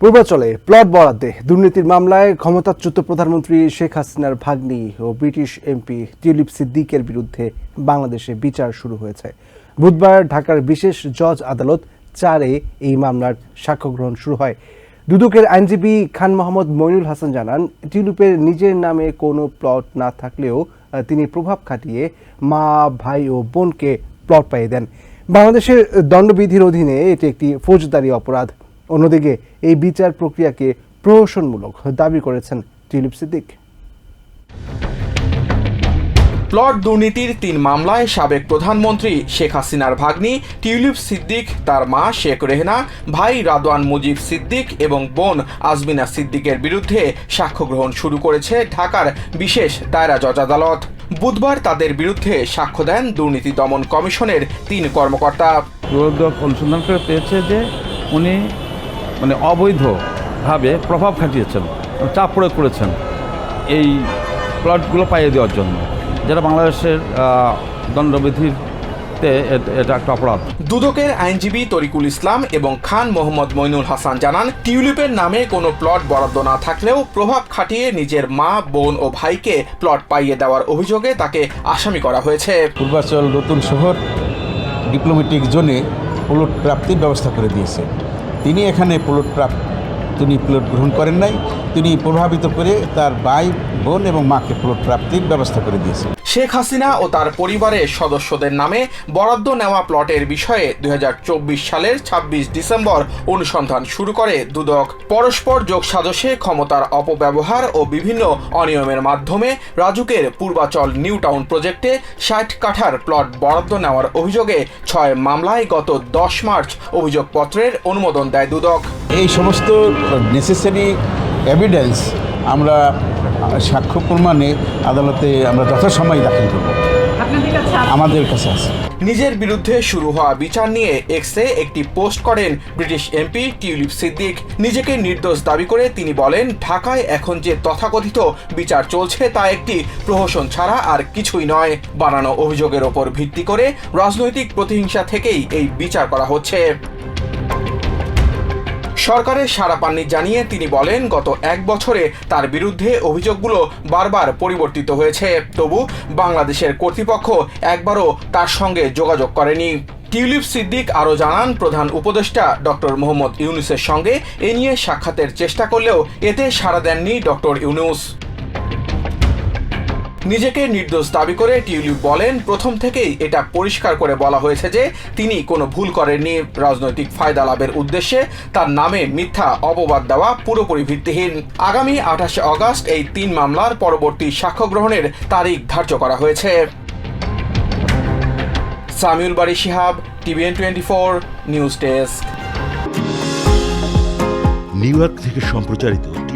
পূর্বাচলে plot বরাদ্দে দুর্নীতির মামলায় ক্ষমতাচ্যুত প্রধানমন্ত্রী শেখ হাসিনার ভাগ্নি ও ব্রিটিশ এমপি টিউলিপ সিদ্দিকের বিরুদ্ধে বাংলাদেশে বিচার শুরু হয়েছে। বুধবার ঢাকার বিশেষ জজ আদালত চারে এই মামলার সাক্ষ্য গ্রহণ শুরু হয়। দুদকের আইনজীবী খান মোহাম্মদ মইনুল হাসান জানান, টিউলিপের নিজের নামে কোনো প্লট না থাকলেও তিনি প্রভাব খাটিয়ে মা, ভাই ও বোনকে প্লট পাইয়ে দেন। বাংলাদেশের দণ্ডবিধির অধীনে এটি একটি ফৌজদারি অপরাধ। অন্যদিকে এই বিচার প্রক্রিয়াকে প্রহসনমূলক দাবি করেছেন টিউলিপ সিদ্দিক। প্লট দুর্নীতির তিন মামলায় সাবেক প্রধানমন্ত্রী শেখ হাসিনার ভাগ্নি টিউলিপ সিদ্দিক তার মা শেখ রেহনা ভাই রাদওয়ান মুজিব সিদ্দিক এবং বোন আজমিনা সিদ্দিকের বিরুদ্ধে সাক্ষ্য গ্রহণ শুরু করেছে ঢাকার বিশেষ দায়রা জজ আদালত। বুধবার তাদের বিরুদ্ধে সাক্ষ্য দেন দুর্নীতি দমন কমিশনের তিন কর্মকর্তা। অনুসন্ধান করে পেয়েছে যে উনি মানে অবৈধভাবে প্রভাব খাটিয়েছেন চাপ প্রয়োগ করেছেন এই প্লটগুলো পাইয়ে দেওয়ার জন্য যেটা বাংলাদেশের এ- এটা একটা অপরাধ। দুদকের আইনজীবী তরিকুল ইসলাম এবং খান মোহাম্মদ মইনুল হাসান জানান টিউলিপের নামে কোনো প্লট বরাদ্দ না থাকলেও প্রভাব খাটিয়ে নিজের মা বোন ও ভাইকে প্লট পাইয়ে দেওয়ার অভিযোগে তাকে আসামি করা হয়েছে। পূর্বাচল নতুন শহর ডিপ্লোমেটিক জোনে প্লট প্রাপ্তির ব্যবস্থা করে দিয়েছে। তিনি এখানে প্লট প্রাপ্ত তিনি প্লট গ্রহণ করেন নাই। তিনি প্রভাবিত করে তার ভাই, বোন এবং মাকে প্লট প্রাপ্তির ব্যবস্থা করে দিয়েছে শেখ হাসিনা ও তার পরিবারের সদস্যদের নামে বরাদ্দ নেওয়া প্লটের বিষয়ে দুই হাজার চব্বিশ সালের ২৬ ডিসেম্বর অনুসন্ধান শুরু করে দুদক। পরস্পর যোগসাজশে ক্ষমতার অপব্যবহার ও বিভিন্ন অনিয়মের মাধ্যমে রাজুকের পূর্বাচল নিউ টাউন প্রজেক্টে ষাট কাঠার প্লট বরাদ্দ নেওয়ার অভিযোগে ছয় মামলায় গত দশ মার্চ অভিযোগপত্রের অনুমোদন দেয় দুদক। এই সমস্ত নেসেসারি এভিডেন্স আমরা সাক্ষ্য প্রমাণে আদালতে আমরা যথাসময়ে দাখিল করব। আপনাদের কাছে আছে? আমাদের কাছে আছে। নিজের বিরুদ্ধে শুরু হওয়া বিচার নিয়ে এক্সে একটি পোস্ট করেন ব্রিটিশ এমপি টিউলিপ সিদ্দিক। নিজেকে নির্দোষ দাবি করে তিনি বলেন ঢাকায় এখন যে তথাকথিত বিচার চলছে তা একটি প্রহসন ছাড়া আর কিছুই নয়। বানানো অভিযোগের ওপর ভিত্তি করে রাজনৈতিক প্রতিহিংসা থেকেই এই বিচার করা হচ্ছে। সরকারের সারা পাননি জানিয়ে তিনি বলেন, গত এক বছরে তার বিরুদ্ধে অভিযোগগুলো বারবার পরিবর্তিত হয়েছে। তবু বাংলাদেশের কর্তৃপক্ষ একবারও তার সঙ্গে যোগাযোগ করেনি। টিউলিপ সিদ্দিক আরও জানান, প্রধান উপদেষ্টা ডক্টর মোহাম্মদ ইউনুসের সঙ্গে এ নিয়ে সাক্ষাতের চেষ্টা করলেও এতে সাড়া দেননি ডক্টর ইউনুস। নিজেকে নির্দোষ দাবি করে টিউলিপ বলেন, প্রথম থেকেই এটা পরিষ্কার করে বলা হয়েছে যে তিনি কোনো ভুল করেননি। রাজনৈতিক ফায়দা লাভের উদ্দেশ্যে তার নামে মিথ্যা অপবাদ দেওয়া পুরোপুরি ভিত্তিহীন। আগামী আঠাশে অগস্ট এই তিন মামলার পরবর্তী সাক্ষ্য গ্রহণের তারিখ ধার্য করা হয়েছে। Samiul Bari Shihab, TVN twenty four, news desk. New York থেকে সম্প্রচারিত